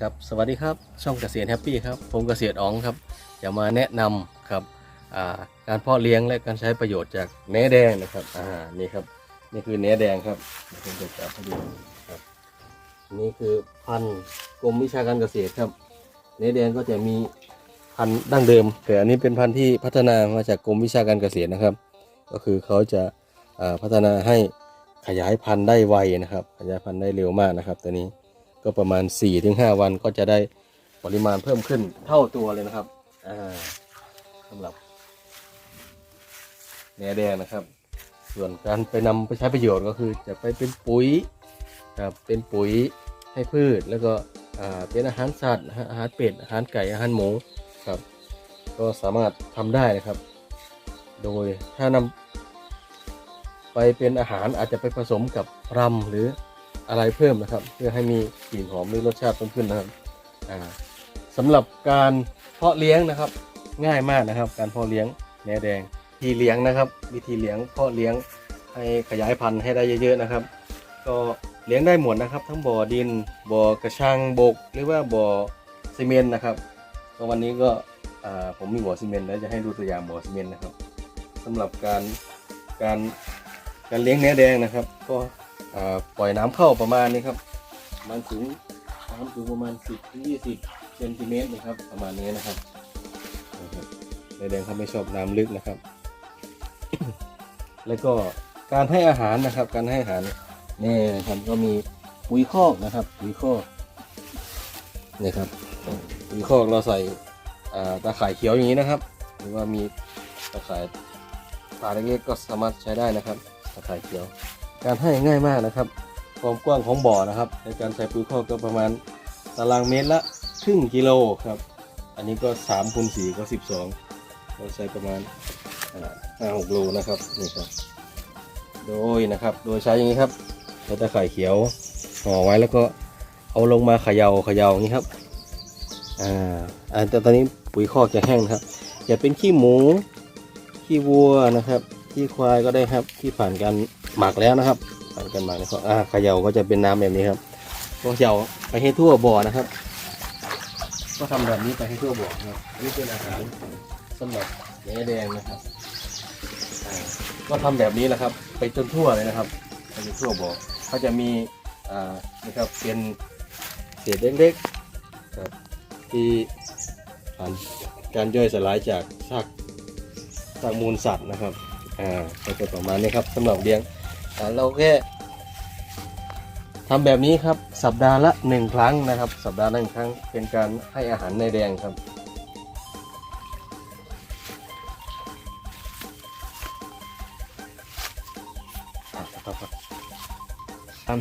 ครับสวัสดีครับช่องเกษตรแฮปปี้ครับผมเกษตรอ๋องครับจะมาแนะนำครับาการเพาะเลี้ยงและการใช้ประโยชน์จากแหนแดงนะครับอ่านี่ครับนี่คือแหนแดงครับเดี๋ยวผมจะจับให้ดูครับนี่คือพันธุ์กรมวิชาการเกษตรครับแหนแดงก็จะมีพันธุ์ดั้งเดิมแต่อันนี้เป็นพันธุ์ที่พัฒนามาจากกรมวิชาการเกษตรนะครับ ก็คือเขาจะาพัฒนาให้ขยายพันธุ์ได้ไวนะครับ ขยายพันธุ์ได้เร็วมากนะครับตัวนี้ ก็ประมาณ 4-5 วันก็จะได้ปริมาณเพิ่มขึ้นเท่าตัวเลยนะครับสำหรับแหนแดงนะครับ ส่วนการไปนำไปใช้ประโยชน์ก็คือจะไปเป็นปุ๋ยครับเป็นปุ๋ยให้พืชแล้วก็เป็นอาหารสัตว์อาหารเป็ดอาหารไก่อาหารหมูครับก็สามารถทำได้นะครับ โดยถ้านำไปเป็นอาหารอาจจะไปผสมกับรำหรือ อะไรเพิ่มนะครับ เพื่อให้มีกลิ่นหอมหรือรสชาติเพิ่มขึ้นนะครับอ่าสำหรับการเพาะเลี้ยงนะครับง่ายมากนะครับ การเพาะเลี้ยงแหนแดงทีเลี้ยงนะครับ วิธีเลี้ยงเพาะเลี้ยงให้ขยายพันธุ์ให้ได้เยอะๆนะครับ ก็เลี้ยงได้หมดนะครับ ทั้งบ่อดินบ่อกระชังบก หรือว่าบ่อซีเมนต์นะครับก็วันนี้ก็ผมมีบ่อซีเมนต์แล้วจะให้ดูตัวอย่างบ่อซีเมนต์นะครับสำหรับการการการเลี้ยงเนื้อแดงนะครับ ก็ ปล่อยน้ำเข้าประมาณนี้ครับมาณสูงน้ำสูงประมาณ 10ถึง20เซนติเมตรนะครับ ประมาณนี้นะครับนแดงเขาไม่ชอบน้ำลึกนะครับ แล้วก็การให้อาหารนะครับ การให้อาหารนี่นะครับก็มีปุ๋ยคอกนะครับ ปุ๋ยคอกนี่ครับปุ๋ยคอกเราใส่ตาข่ายเขียวอย่างนี้นะครับ หรือว่ามีตะข่ายปลาเล็กๆก็สามารถใช้ได้นะครับตะข่ายเขียว การให้ง่ายมากนะครับ ความกว้างของบ่อนะครับ ในการใส่ปุ๋ยคอกก็ประมาณตารางเมตรละครึ่งกิโลครับ อันนี้ก็3คูณ4ก็ 12เราใช้ประมาณห้าหกโลนะครับนี่ครับ โดยนะครับ โดยใช้อย่างนี้ครับใช้ตะข่ายเขียวห่อไว้แล้วก็เอาลงมาเขยา่าเขย่าอย่างนี้ครับอ่าอ่าแต่ตอนนี้ปุ๋ยคอกจะแห้งนะครับ อย่าเป็นขี้หมูขี้วัวนะครับขี้ควายก็ได้ครับที่ผ่านการ หมักแล้วนะครับผ่านการหมักแล้วก็อ่าเขย่าก็จะเป็นน้ำแบบนี้ครับก็เขย่าไปให้ทั่วบ่อนะครับ ก็ทำแบบนี้ไปให้ทั่วบ่อครับนี่เป็นอาหารสำหรับแหนแดงนะครับก็ทำแบบนี้แหละครับ ไปจนทั่วเลยนะครับไปจนทั่วบ่อก็จะมีอ่านะครับเป็นเศษเล็กๆครับที่ผ่านการย่อยสลายจากซากจากมูลสัตว์นะครับ อ่าก็จะประมาณนี้ครับสำหรับเลี้ยงอ่า เราแค่ทำแบบนี้ครับสัปดาห์ละหนึ่งครั้งนะครับ สัปดาห์ละหนึ่งครั้งเป็นการให้อาหารในแดงครับอะครับครับ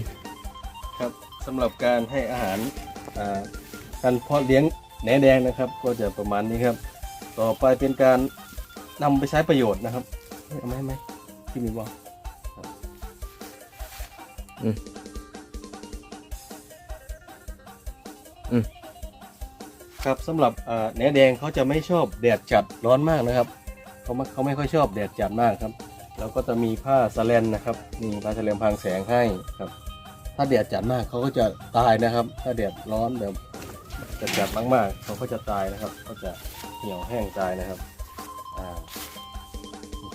ครับสำหรับการให้อาหารการเพาะเลี้ยงแหนแดงนะครับ ก็จะประมาณนี้ครับ ต่อไปเป็นการนำไปใช้ประโยชน์นะครับเฮ้ยเอาไหมเอาไหมที่มีบอก อืมอืมครับสำหรับอ่าแหนแดงเขาจะไม่ชอบแดดจัดร้อนมากนะครับเขาไม่เขาไม่ค่อยชอบแดดจัดมากครับ แล้วก็จะมีผ้าสแลนนะครับมีผ้าสแลนพรางแสงให้ครับ ถ้าแดดจัดมากเขาก็จะตายนะครับ ถ้าแดดร้อนแบบจัดจัดมากๆเขาก็จะตายนะครับ ก็จะเหี่ยวแห้งตายนะครับอ่า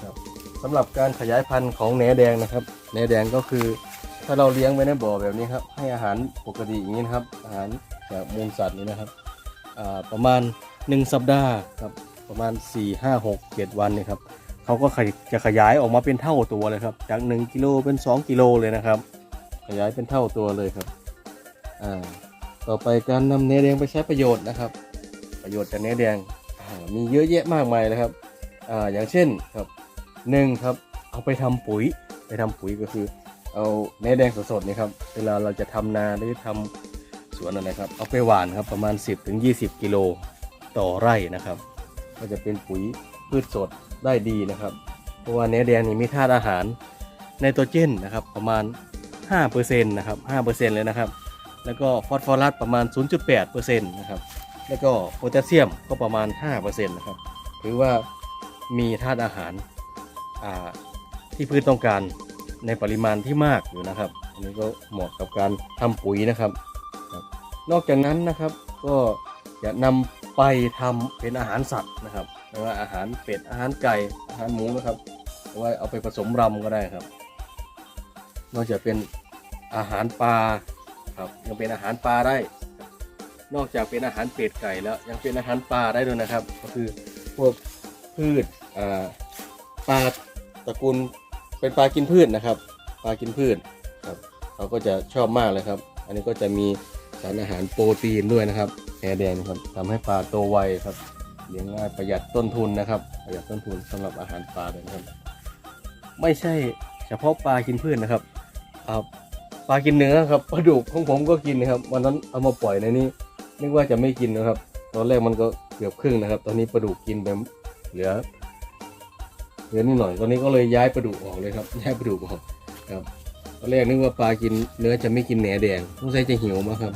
ครับสำหรับการขยายพันธุ์ของแหนแดงนะครับแหนแดงก็คือ ถ้าเราเลี้ยงไว้ในบ่อแบบนี้ครับ ให้อาหารปกติอย่างนี้นะครับ อาหารจากมูลสัตว์นี่นะครับประมาณ 1 สัปดาห์ครับประมาณ 4 5 6 7 วันนี่ครับเขาก็จะขยายออกมาเป็นเท่าตัวเลยครับ จาก 1กิโลเป็น 2 กิโลเลยนะครับ ขยายเป็นเท่าตัวเลยครับต่อไปการนำเนื้อแดงไปใช้ประโยชน์นะครับ ประโยชน์จากเนื้อแดงมีเยอะแยะมากมายเลยครับออย่างเช่นครับหนึ่งครับเอาไปทำปุ๋ยไปทำปุ๋ยก็คือ เอาเนื้อแดงสดๆนี่ครับเวลาเราจะทำนาหรือทำสวนอะไรครับเอาไปหว่านครับประมาณ 10-20ถึง20กิโลต่อไร่นะครับ ก็จะเป็นปุ๋ยพืชสดได้ดีนะครับ เพราะว่าเนื้อแดงนี่มีธาตุอาหารไนโตรเจนนะครับประมาณ5%นะครับ5%เลยนะครับ แล้วก็ฟอสฟอรัสประมาณ 0.8%นะครับแล้วก็โพแทสเซียมก็ประมาณ5%นะครับถือว่ามีธาตุอาหารที่พืชต้องการ ในปริมาณที่มากอยู่นะครับ อันนี้ก็เหมาะกับการทำปุ๋ยนะครับ นอกจากนั้นนะครับก็จะนำไปทำเป็นอาหารสัตว์นะครับไม่ว่าอาหารเป็ดอาหารไก่อาหารหมูนะครับหรือว่าเอาไปผสมรำก็ได้ครับ นอกจากเป็นอาหารปลาครับยังเป็นอาหารปลาได้ นอกจากเป็นอาหารเป็ดไก่แล้วยังเป็นอาหารปลาได้ด้วยนะครับ ก็คือพวกพืชปลาตระกูล เป็นปลากินพืชนะครับ ปลากินพืชครับเขาก็จะชอบมากเลยครับ อันนี้ก็จะมีสารอาหารโปรตีนด้วยนะครับแหแดงครับทำให้ปลาโตไวครับเลี้ยงง่ายประหยัดต้นทุนนะครับ ประหยัดต้นทุนสำหรับอาหารปลาเลยครับ ไม่ใช่เฉพาะปลากินพืชนะครับปลากินเนื้อครับปลาดุกของผมก็กินนะครับวันนั้นเอามาปล่อยในนี้นึกว่าจะไม่กินนะครับ ตอนแรกมันก็เกือบครึ่งนะครับ ตอนนี้ปลาดุกกินไปเหลือ เหลือนิดหน่อย ตอนนี้ก็เลยย้ายปลาดุกออกเลยครับ ย้ายปลาดุกออกครับตอนแรกนึกว่าปลากินเนื้อจะไม่กินแหนแดงสงสัยจะหิวมากครับ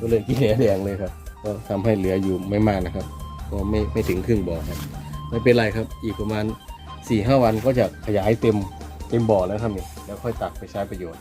ก็เลยกินแหนแดงเลยครับ ก็ทำให้เหลืออยู่ไม่มากนะครับ ก็ไม่ไม่ถึงครึ่งบ่อครับ ไม่เป็นไรครับ อีกประมาณ4ี่ห้าวันก็จะขยายเต็มเต็มบ่อแล้วครับนี่แล้วค่อยตักไปใช้ประโยชน์